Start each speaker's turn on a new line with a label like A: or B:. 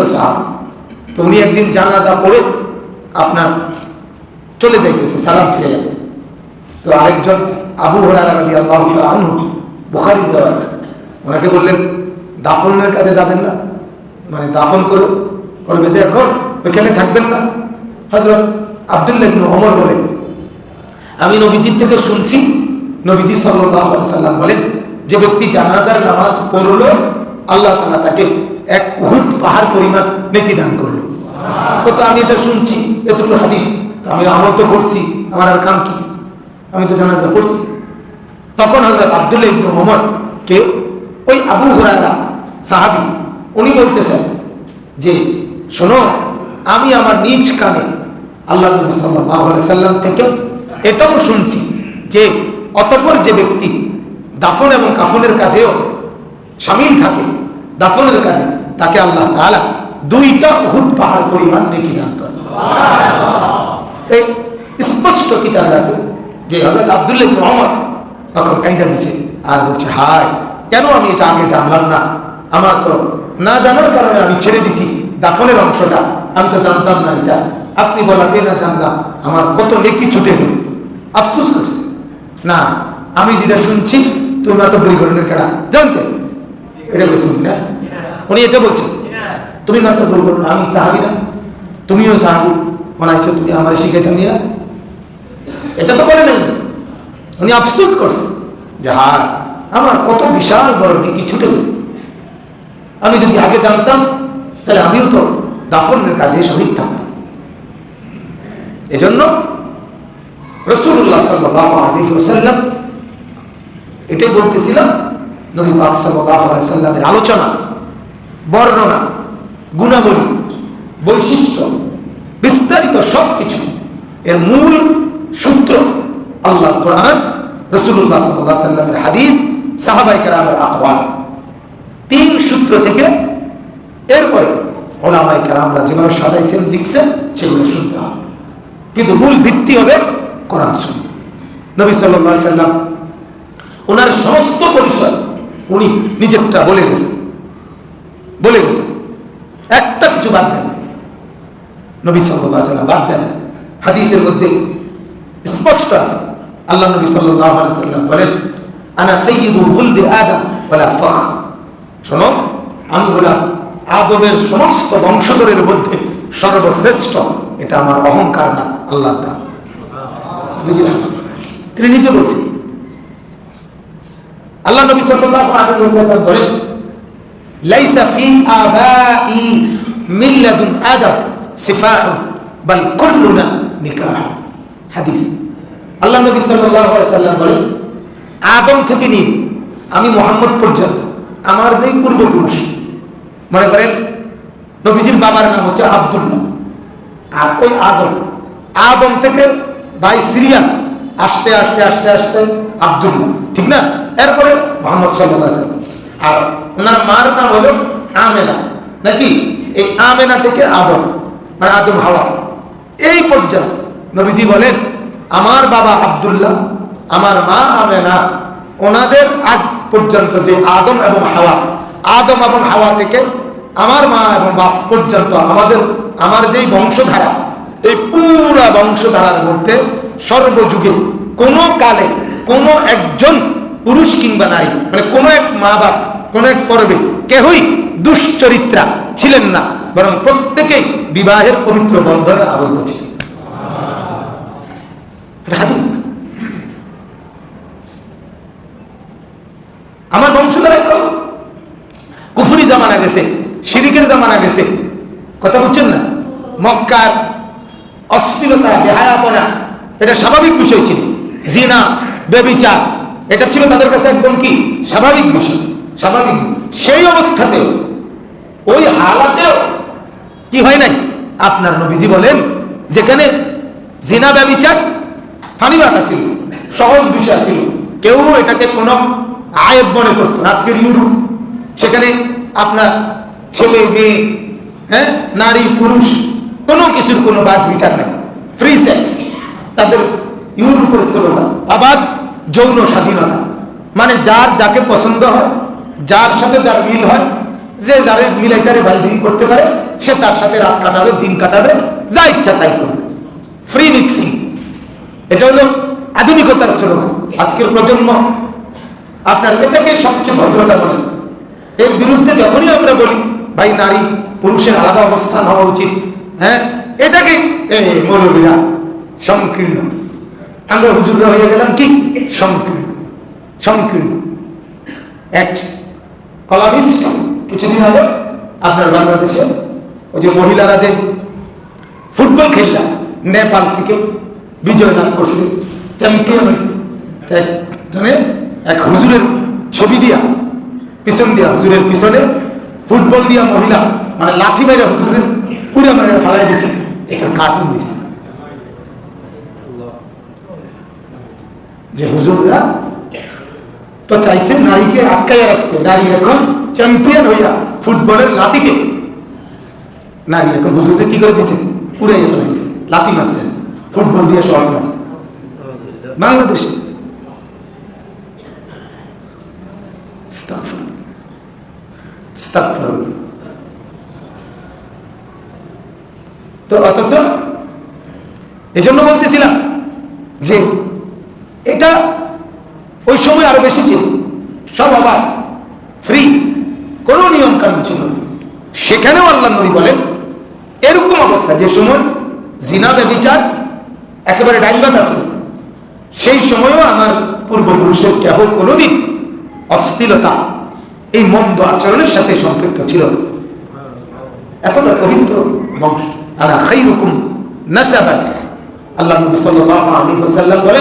A: যুগের সাহাব। তো উনি একদিন জানাজা পড়ে আপনার চলে যাইতেছে, সালাম ফিরে যাবে তো আরেকজন আবু হরারা রাদি আল্লাহ আনহু বুখারি ওনাকে বললেন, দাফনের কাছে যাবেন না। মানে দাফন করে, করবে যে এখন, ওইখানে থাকবেন না। হজরত আবদুল্লাহ ওমর বলে, আমি নবীজির থেকে শুনছি। নবীজি আলাইহি সাল্লাম বলেন, যে ব্যক্তি জানাজার নামাজ পড়ল, আল্লাহ তালা তাকে পাহাড় পরিমাণ নেকি দান করল। ও তো আমি এটা শুনছি, এতটুকু হাদিস। আমি আমল তো করছি, আমার আর কাম কি? আমি তো জানাজা পড়ছি। তখন হজরত আবদুল্লাহ ইবনে ওমর কে ওই আবু হুরায়রা সাহাবী, উনি বলতেছেন যে, শোনো, আমি আমার নিজ কানে আল্লাহ নবী আলাইহি সাল্লাম থেকে এটাও শুনছি যে, অতপর যে ব্যক্তি দাফন এবং কাফনের কাজেও সামিল থাকে, দাফনের কাজে তাকে আল্লাহ তাআলা দুইটা উহুদ পাহাড় পরিমাণ নেকি দান এই স্পষ্ট কিতাবে আছে যে হযরত আব্দুল্লাহ ওমর তখন কাইদা দিছে আর বলছে হায় কেন আমি এটা আগে জানলাম না? আমার তো না জানার কারণে আমি ছেড়ে দিছি দাফনের অংশটা। আমি তো জানতাম না এটা। আপনি বলাতে না জানলাম। আমার কত নেকি ছুটে গেল। আফসোস করছে। না আমি যেটা শুনছি তুমি মাত্র পরিকরণের কেডা। জানতে? এটা বলছি না উনি এটা বলছেন। তুমি মাত্র পরিকরণ আমি সাহাবি না। তুমিও সাহাবি। হয় তুমি আমার শিখাইতে নিয়ে এটা তো করে নাই। উনি আফসোস করছে যে হার আমার কত বিশাল বড় নেকি ছুটে আমি যদি আগে জানতাম, তাহলে আমিও তো দাফনের কাজে শহীদ থাকতাম। এজন্য রসুল্লাহ সাল্লাহ এটাই বলতেছিলাম, নবী পাক সাল্লাহ আলোচনা। বর্ণনা, গুণাবলী, বৈশিষ্ট্য, বিস্তারিত সব কিছু এর মূল সূত্র আল্লাহ কোরআন রসুল্লাহ সাল্লাহ সাল্লামের হাদিস সাহাবাই কেরামের আহ্বান তিন সূত্র থেকে এরপরে ওলামাই কেরামরা যেভাবে সাজাইছেন, লিখছেন, সেগুলো শুনতে হবে। কিন্তু মূল ভিত্তি হবে কোরআন শুনি নবী সাল্লাহ সাল্লাম, ওনার সমস্ত পরিচয় উনি নিজেরটা বলে গেছেন। বলে গেছেন একটা কিছু বাদ দেন নবী সাল্লাহ সাল্লাম বাদ দেন হাদিসের মধ্যে স্পষ্ট আছে। আল্লাহ নবী সাল্লাহ সাল্লাম বলেন, আনা সৈয়দুল হুলদে আদম বলা ফখা শোনো, আমি হলাম আদমের সমস্ত বংশধরের মধ্যে সর্বশ্রেষ্ঠ। এটা আমার অহংকার না, আল্লাহর দান। বুঝলেন তিনি নিজে বলছেন, আল্লাহ নবী সাল্লাল্লাহু আলাইহি বলেন লাইসা ফি আবাই মিল্লাদুন আদম সিফাউ বাল কুল্লুনা নিকাহ। হাদিস। আল্লাহ নবী সাল্লাল্লাহু আলাইহি ওয়াসাল্লাম বলেন, আদম থেকে নিয়ে আমি মোহাম্মদ পর্যন্ত, আমার যেই পূর্বপুরুষ, মনে করেন নবীজির বাবার নাম হচ্ছে আব্দুল্লাহ। আর ওই আদম আদম থেকে বাই সিরিয়ান আসতে আসতে আসতে আসতে আব্দুল্লাহ। ঠিক না? এরপরে মোহাম্মদ সাল্লাহ আর ওনার মার নাম হলো আমেনা। নাকি? এই আমেনা থেকে আদম মানে আদম হাওয়া। এই পর্যন্ত নবীজি বলেন, আমার বাবা আব্দুল্লাহ, আমার মা আমেনা, ওনাদের আগ পর্যন্ত যে আদম এবং হাওয়া, আদম এবং হাওয়া থেকে আমার মা এবং বাপ পর্যন্ত আমাদের, আমার যেই বংশধারা, এই পুরা বংশধারার মধ্যে সর্বযুগে কোনো কালে কোনো একজন পুরুষ কিংবা নারী মানে কোনো এক মা বাপ কোনো এক পর্বে কেহই দুশ্চরিত্রা ছিলেন না, বরং প্রত্যেকেই বিবাহের পবিত্র বন্ধনে আবদ্ধ ছিলেন। আমার বংশধারায় তো কুফুরি জামানা গেছে, শিরিকের জামানা গেছে। কথা বুঝছেন না? মক্কার অশ্লীলতা, বেহায়াপনা, এটা স্বাভাবিক বিষয় ছিল। জিনা, বেবিচার, এটা ছিল তাদের কাছে একদম কি? স্বাভাবিক বিষয়। স্বাভাবিক। সেই অবস্থাতেও, ওই হালাতেও কি হয় নাই? আপনার নবীজি বলেন, যেখানে জিনা ব্যবিচার, ফানিবাত ছিল সহজ বিষয় ছিল কেউ এটাকে কোনো আয়ব মনে করতো আজকের ইউরোপ, সেখানে আপনার ছেলে, মেয়ে হ্যাঁ নারী, পুরুষ, কোনো কিছুর কোনো বাজ বিচার নেই। ফ্রি সেক্স তাদের ইউরোপের স্লোগান আবার যৌন স্বাধীনতা। মানে যার যাকে পছন্দ হয় যার সাথে যার মিল হয়, যে যারে মিলাইতারে ভাই দিন করতে পারে, সে তার সাথে রাত কাটাবে, দিন কাটাবে, যা ইচ্ছা তাই করবে। ফ্রি মিক্সিং এটা হলো আধুনিকতার স্লোগান আজকের প্রজন্ম, আপনার এটাকে সবচেয়ে ভদ্রতা বলেন এর বিরুদ্ধে যখনই আমরা বলি, ভাই, নারী, পুরুষের আলাদা অবস্থান হওয়া উচিত। হ্যাঁ? এটাকে মৌলবীরা সংকীর্ণ। আমরা হুজুররা হয়ে গেলাম কি? সংকীর্ণ। সংকীর্ণ। এক কলামিস্ট কিছুদিন আগে আপনার বাংলাদেশে ওই যে মহিলারা যে ফুটবল খেললাম নেপাল থেকে বিজয় লাভ করছে। চ্যাম্পিয়ন হয়েছে? একজনে এক হুজুরের ছবি দিয়া, পিছন দিয়া, হুজুরের পিছনে ফুটবল দিয়া মহিলা মানে লাঠি মেরে হুজুরের পুরে মেরে ফেলাই দিয়েছে এটা কার্টুন দিছে। যে হুজুররা তো চাইছে নারীকে আটকাইয়া রাখতে। নারী এখন চ্যাম্পিয়ন হইয়া ফুটবলের লাতিকে নারী এখন হুজুরকে কি করে দিছে? উড়াইয়া ফেলাই দিছে। লাতি মারছে। ফুটবল দিয়ে শর্ট মারছে। বাংলাদেশে। তো অথচ এজন্য বলতেছিলাম যে এটা ওই সময় আরও বেশি ছিল। সব আবার ফ্রি কোনো নিয়ম কানুন ছিল। সেখানেও আল্লাহ নবী বলেন, এরকম অবস্থা, যে সময় জিনা ব্যবিচার একেবারে ডাইবাত আছে। সেই সময়ও আমার পূর্বপুরুষের কেহ কোনোদিন অশ্লীলতা, এই মন্দ আচরণের সাথে সম্পৃক্ত ছিল এতটা পবিত্র আল্লাহ নবী সাল্লাল্লাহু বলেন